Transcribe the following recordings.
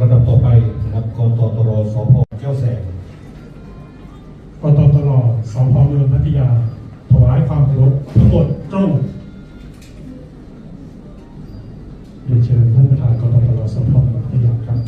ระดับต่อไปนะครับกตตรสพเจ้าแสงกตตรสพเมืองพัทยา ถวายความเคารพทั้งหมดตรงเรียนเชิญท่านประธานกตตรสพเมืองพัทยาครับ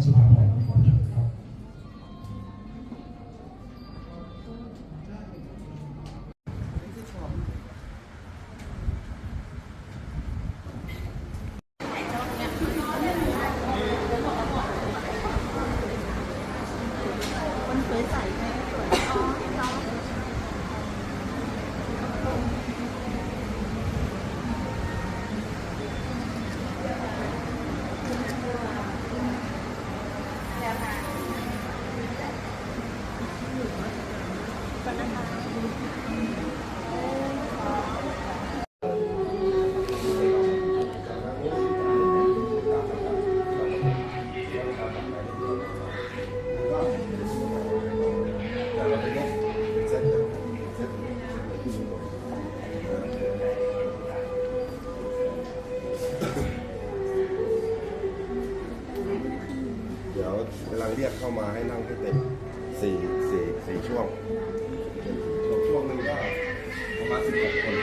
ท่านสุภาพรขอเชิญครับคนสวยใสไหมสวยอ๋อน้องเดี๋ยวกำลังเรียกเข้ามาให้นั่งให้เต็ม สี่สี่สี่ช่วง ช่วงหนึ่งก็ประมาณสิบหกคน